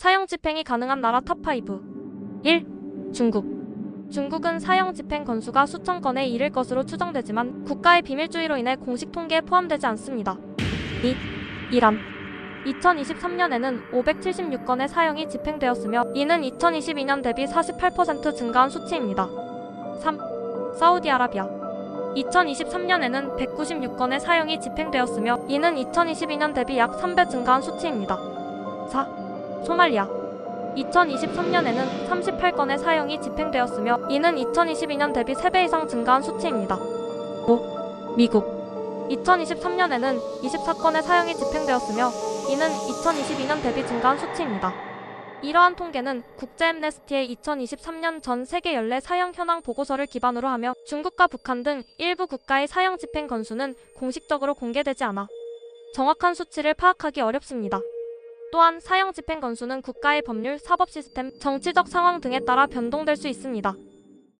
사형 집행이 가능한 나라 탑5 1. 중국 중국은 사형 집행 건수가 수천 건에 이를 것으로 추정되지만 국가의 비밀주의로 인해 공식 통계에 포함되지 않습니다. 2. 이란 2023년에는 576건의 사형이 집행되었으며 이는 2022년 대비 48% 증가한 수치입니다. 3. 사우디아라비아 2023년에는 196건의 사형이 집행되었으며 이는 2022년 대비 약 3배 증가한 수치입니다. 4. 소말리아 2023년에는 38건의 사형이 집행되었으며 이는 2022년 대비 3배 이상 증가한 수치입니다. 5. 미국 2023년에는 24건의 사형이 집행되었으며 이는 2022년 대비 증가한 수치입니다. 이러한 통계는 국제 엠네스티의 2023년 전 세계 연례 사형 현황 보고서를 기반으로 하며 중국과 북한 등 일부 국가의 사형 집행 건수는 공식적으로 공개되지 않아 정확한 수치를 파악하기 어렵습니다. 또한 사형 집행 건수는 국가의 법률, 사법 시스템, 정치적 상황 등에 따라 변동될 수 있습니다.